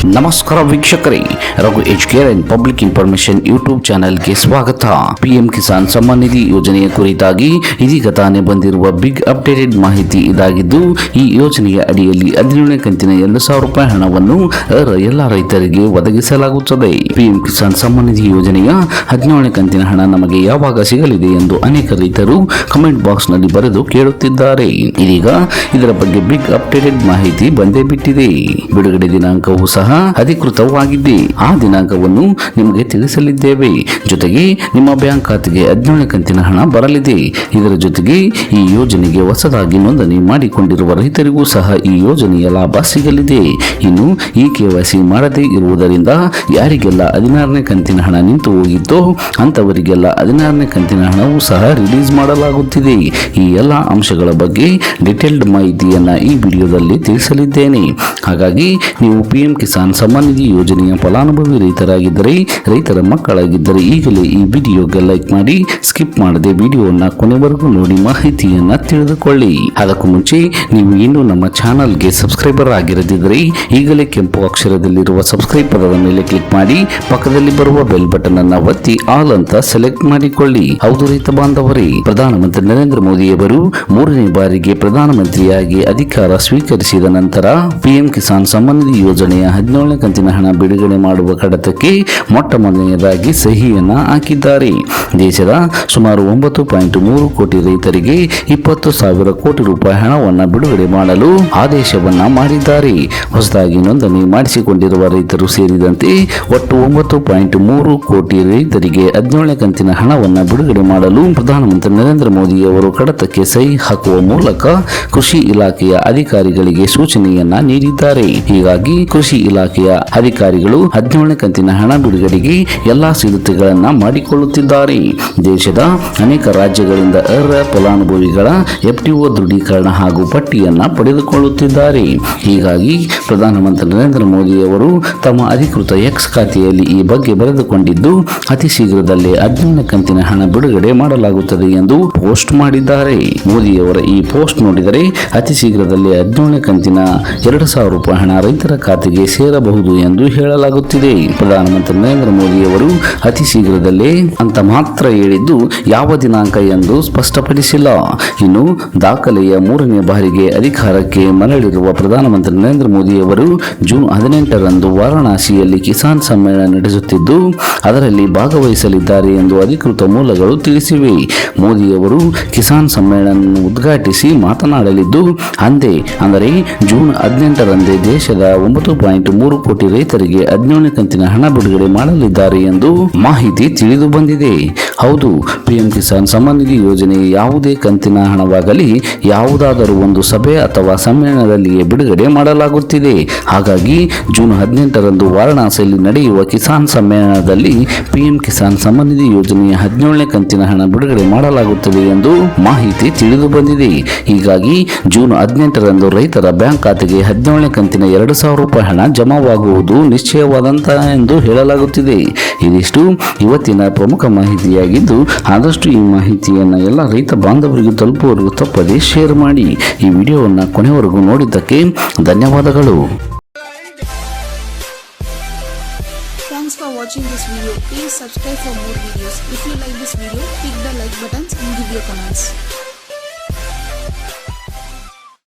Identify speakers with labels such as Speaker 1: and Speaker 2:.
Speaker 1: ನಮಸ್ಕಾರ ವೀಕ್ಷಕರೇ, Raghu H care and public information YouTube ಚಾನೆಲ್ಗೆ ಸ್ವಾಗತ. ಪಿಎಂ ಕಿಸಾನ್ ಸಮ್ಮಾನ್ ನಿಧಿ ಯೋಜನೆಯ ಕುರಿತಾಗಿ ಇದೀಗ ತಾನೇ ಬಂದಿರುವ ಬಿಗ್ ಅಪ್ಡೇಟೆಡ್ ಮಾಹಿತಿ ಇದಾಗಿದ್ದು, ಈ ಯೋಜನೆಯ ಅಡಿಯಲ್ಲಿ ಹದಿನೇಳನೇ ಕಂತಿನ ಎರಡು ಸಾವಿರ ರೂಪಾಯಿ ಹಣವನ್ನು ಎಲ್ಲ ರೈತರಿಗೆ ಒದಗಿಸಲಾಗುತ್ತದೆ. ಪಿಎಂ ಕಿಸಾನ್ ಸಮ್ಮಾನ್ ನಿಧಿ ಯೋಜನೆಯ ಹದಿನೇಳನೇ ಕಂತಿನ ಹಣ ನಮಗೆ ಯಾವಾಗ ಸಿಗಲಿದೆ ಎಂದು ಅನೇಕ ರೈತರು ಕಮೆಂಟ್ ಬಾಕ್ಸ್ನಲ್ಲಿ ಬರೆದು ಕೇಳುತ್ತಿದ್ದಾರೆ. ಇದೀಗ ಇದರ ಬಗ್ಗೆ ಬಿಗ್ ಅಪ್ಡೇಟೆಡ್ ಮಾಹಿತಿ ಬಂದೇ ಬಿಟ್ಟಿದೆ. ಬಿಡುಗಡೆ ದಿನಾಂಕವೂ ಸಹ ಅಧಿಕೃತವಾಗಿದೆ ಆ ದಿನಾಂಕವನ್ನು ನಿಮಗೆ ತಿಳಿಸಲಿದ್ದೇವೆ. ಜೊತೆಗೆ ನಿಮ್ಮ ಬ್ಯಾಂಕ್ ಖಾತೆಗೆ ಹದಿನೇಳು ಕಂತಿನ ಹಣ ಬರಲಿದೆ. ಇದರ ಜೊತೆಗೆ ಈ ಯೋಜನೆಗೆ ಹೊಸದಾಗಿ ನೋಂದಣಿ ಮಾಡಿಕೊಂಡಿರುವ ರೈತರಿಗೂ ಸಹ ಈ ಯೋಜನೆಯ ಲಾಭ ಸಿಗಲಿದೆ. ಇನ್ನು ಈ ಕೆವೈಸಿ ಮಾಡದೇ ಇರುವುದರಿಂದ ಯಾರಿಗೆಲ್ಲ ಹದಿನಾರನೇ ಕಂತಿನ ಹಣ ನಿಂತು ಹೋಗಿದ್ದೋ ಅಂತವರಿಗೆಲ್ಲ ಹದಿನಾರನೇ ಕಂತಿನ ಹಣವೂ ಸಹ ರಿಲೀಸ್ ಮಾಡಲಾಗುತ್ತಿದೆ. ಈ ಎಲ್ಲ ಅಂಶಗಳ ಬಗ್ಗೆ ಡಿಟೇಲ್ಡ್ ಮಾಹಿತಿಯನ್ನು ಈ ವಿಡಿಯೋದಲ್ಲಿ ತಿಳಿಸಲಿದ್ದೇನೆ. ಹಾಗಾಗಿ ನೀವು ಪಿಎಂ ಕಿಸಾನ್ ಸಮ್ಮಾನ್ ನಿಧಿ ಯೋಜನೆಯ ಫಲಾನುಭವಿ ರೈತರಾಗಿದ್ದರೆ, ರೈತರ ಮಕ್ಕಳಾಗಿದ್ದರೆ ಈಗಲೇ ಈ ವಿಡಿಯೋಗೆ ಲೈಕ್ ಮಾಡಿ, ಸ್ಕಿಪ್ ಮಾಡದೆ ವಿಡಿಯೋನ ಕೊನೆವರೆಗೂ ನೋಡಿ ಮಾಹಿತಿಯನ್ನು ತಿಳಿದುಕೊಳ್ಳಿ. ಅದಕ್ಕೂ ಮುಂಚೆ ನೀವು ಇನ್ನೂ ನಮ್ಮ ಚಾನಲ್ಗೆ ಸಬ್ಸ್ಕ್ರೈಬರ್ ಆಗಿರದಿದ್ದರೆ ಈಗಲೇ ಕೆಂಪು ಅಕ್ಷರದಲ್ಲಿರುವ ಸಬ್ಸ್ಕ್ರೈಬ್ ಪದದ ಮೇಲೆ ಕ್ಲಿಕ್ ಮಾಡಿ, ಪಕ್ಕದಲ್ಲಿ ಬರುವ ಬೆಲ್ ಬಟನ್ ಅನ್ನ ಒತ್ತಿ ಆಲ್ ಅಂತ ಸೆಲೆಕ್ಟ್ ಮಾಡಿಕೊಳ್ಳಿ. ಹೌದು ರೈತ ಬಾಂಧವರೇ, ಪ್ರಧಾನಮಂತ್ರಿ ನರೇಂದ್ರ ಮೋದಿಯವರು ಮೂರನೇ ಬಾರಿಗೆ ಪ್ರಧಾನಮಂತ್ರಿಯಾಗಿ ಅಧಿಕಾರ ಸ್ವೀಕರಿಸಿದ ನಂತರ ಪಿಎಂ ಕಿಸಾನ್ ನಿಧಿ ಯೋಜನೆಯ ಹದಿನೇಳನೇ ಕಂತಿನ ಹಣ ಬಿಡುಗಡೆ ಮಾಡುವ ಕಡತಕ್ಕೆ ಮೊಟ್ಟ ಮೊದಲನೆಯದಾಗಿ ಸಹಿಯನ್ನು ಹಾಕಿದ್ದಾರೆ. ದೇಶದ ಸುಮಾರು ಒಂಬತ್ತು ಪಾಯಿಂಟ್ ಮೂರು ಕೋಟಿ ರೈತರಿಗೆ ಇಪ್ಪತ್ತು ಸಾವಿರ ಕೋಟಿ ರೂಪಾಯಿ ಹಣವನ್ನು ಬಿಡುಗಡೆ ಮಾಡಲು ಆದೇಶವನ್ನ ಮಾಡಿದ್ದಾರೆ. ಹೊಸದಾಗಿ ನೋಂದಣಿ ಮಾಡಿಸಿಕೊಂಡಿರುವ ರೈತರು ಸೇರಿದಂತೆ ಒಟ್ಟು ಒಂಬತ್ತು ಪಾಯಿಂಟ್ ಮೂರು ಕೋಟಿ ರೈತರಿಗೆ ಹದಿನೇಳನೇ ಕಂತಿನ ಹಣವನ್ನು ಬಿಡುಗಡೆ ಮಾಡಲು ಪ್ರಧಾನಮಂತ್ರಿ ನರೇಂದ್ರ ಮೋದಿ ಅವರು ಕಡತಕ್ಕೆ ಸಹಿ ಹಾಕುವ ಮೂಲಕ ಕೃಷಿ ಇಲಾಖೆಯ ಅಧಿಕಾರಿಗಳಿಗೆ ಸೂಚನೆಯನ್ನ ನೀಡಿದ್ದಾರೆ. ಹೀಗಾಗಿ ಕೃಷಿ ಇಲಾಖೆಯ ಅಧಿಕಾರಿಗಳು ಹದಿನೇಳನೇ ಕಂತಿನ ಹಣ ಬಿಡುಗಡೆಗೆ ಎಲ್ಲಾ ಸಿದ್ಧತೆಗಳನ್ನ ಮಾಡಿಕೊಳ್ಳುತ್ತಿದ್ದಾರೆ. ದೇಶದ ಅನೇಕ ರಾಜ್ಯಗಳಿಂದ ಅರ್ಹ ಫಲಾನುಭವಿಗಳ ಎಫ್ಟಿಒ ದೃಢೀಕರಣ ಹಾಗೂ ಪಟ್ಟಿಯನ್ನ ಪಡೆದುಕೊಳ್ಳುತ್ತಿದ್ದಾರೆ. ಹೀಗಾಗಿ ಪ್ರಧಾನಮಂತ್ರಿ ನರೇಂದ್ರ ಮೋದಿ ಅವರು ತಮ್ಮ ಅಧಿಕೃತ ಎಕ್ಸ್ ಖಾತೆಯಲ್ಲಿ ಈ ಬಗ್ಗೆ ಬರೆದುಕೊಂಡಿದ್ದು, ಅತಿ ಶೀಘ್ರದಲ್ಲೇ ಹದಿನೇಳನೇ ಕಂತಿನ ಹಣ ಬಿಡುಗಡೆ ಮಾಡಲಾಗುತ್ತದೆ ಎಂದು ಪೋಸ್ಟ್ ಮಾಡಿದ್ದಾರೆ. ಮೋದಿಯವರ ಈ ಪೋಸ್ಟ್ ನೋಡಿದರೆ, ಅತಿ ಶೀಘ್ರದಲ್ಲೇ ಹದಿನೇಳನೇ ಕಂತಿನ ಎರಡು ಸಾವಿರ ರೂಪಾಯಿ ಹಣ ರೈತರ ಖಾತೆಗೆ ಸೇರಬಹುದು ಎಂದು ಹೇಳಲಾಗುತ್ತಿದೆ. ಪ್ರಧಾನಮಂತ್ರಿ ನರೇಂದ್ರ ಮೋದಿ ಅವರು ಅತಿ ಶೀಘ್ರದಲ್ಲೇ ಅಂತ ಮಾತ್ರ ಹೇಳಿದ್ದು ಯಾವ ದಿನಾಂಕ ಎಂದು ಸ್ಪಷ್ಟಪಡಿಸಿಲ್ಲ. ಇನ್ನು ದಾಖಲೆಯ ಮೂರನೇ ಬಾರಿಗೆ ಅಧಿಕಾರಕ್ಕೆ ಮರಳಿರುವ ಪ್ರಧಾನಮಂತ್ರಿ ನರೇಂದ್ರ ಮೋದಿ ಅವರು ಜೂನ್ ಹದಿನೆಂಟರಂದು ವಾರಾಣಸಿಯಲ್ಲಿ ಕಿಸಾನ್ ಸಮ್ಮೇಳನ ನಡೆಸುತ್ತಿದ್ದು, ಅದರಲ್ಲಿ ಭಾಗವಹಿಸಲಿದ್ದಾರೆ ಎಂದು ಅಧಿಕೃತ ಮೂಲಗಳು ತಿಳಿಸಿವೆ. ಮೋದಿಯವರು ಕಿಸಾನ್ ಸಮ್ಮೇಳನ ಉದ್ಘಾಟಿಸಿ ಮಾತನಾಡಲಿದ್ದು, ಅಂದೇ ಅಂದರೆ ಜೂನ್ ಹದಿನೆಂಟರಂದೇ ದೇಶದ ಒಂಬತ್ತು ಪಾಯಿಂಟ್ ಮೂರು ಕೋಟಿ ರೈತರಿಗೆ ಹದಿನೇಳನೇ ಕಂತಿನ ಹಣ ಬಿಡುಗಡೆ ಮಾಡಲಿದ್ದಾರೆ ಎಂದು ಮಾಹಿತಿ ತಿಳಿದು ಬಂದಿದೆ. ಹೌದು, ಪಿಎಂ ಕಿಸಾನ್ ಸಮ್ಮಾನ್ ನಿಧಿ ಯೋಜನೆ ಯಾವುದೇ ಕಂತಿನ ಹಣವಾಗಲಿ ಯಾವುದಾದರೂ ಒಂದು ಸಭೆ ಅಥವಾ ಸಮ್ಮೇಳನದಲ್ಲಿಯೇ ಬಿಡುಗಡೆ ಮಾಡಲಾಗುತ್ತಿದೆ. ಹಾಗಾಗಿ ಜೂನ್ ಹದಿನೆಂಟರಂದು ವಾರಣಾಸಿಯಲ್ಲಿ ನಡೆಯುವ ಕಿಸಾನ್ ಸಮ್ಮೇಳನದಲ್ಲಿ ಪಿಎಂ ಕಿಸಾನ್ ಸಮ್ಮಾನ್ ನಿಧಿ ಯೋಜನೆಯ ಹದಿನೇಳನೇ ಕಂತಿನ ಹಣ ಬಿಡುಗಡೆ ಮಾಡಲಾಗುತ್ತದೆ ಎಂದು ಮಾಹಿತಿ ತಿಳಿದು ಬಂದಿದೆ. ಹೀಗಾಗಿ ಜೂನ್ ಹದಿನೆಂಟರಂದು ರೈತರ ಬ್ಯಾಂಕ್ ಖಾತೆಗೆ ಹದಿನೇಳನೇ ಕಂತಿನ ಎರಡು ಸಾವಿರ ರೂಪಾಯಿ ಹಣ ಜಮಾವಾಗುವುದು ನಿಶ್ಚಯವಾದಂತ ಎಂದು ಹೇಳಲಾಗುತ್ತಿದೆ ಇದಿಷ್ಟು ಇವತ್ತಿನ ಪ್ರಮುಖ ಮಾಹಿತಿಯಾಗಿದ್ದು ಆದಷ್ಟು ಈ ಮಾಹಿತಿಯನ್ನು ಎಲ್ಲ ರೈತ ಬಾಂಧವರಿಗೂ ತಲುಪುವವರೆಗೂ ತಪ್ಪದೇ ಶೇರ್ ಮಾಡಿ ಈ ವಿಡಿಯೋವನ್ನು ಕೊನೆವರೆಗೂ ನೋಡಿದ್ದಕ್ಕೆ ಧನ್ಯವಾದಗಳು
Speaker 2: Thanks for watching this video. Please subscribe for more videos. If you like this video, click the like buttons and give your comments.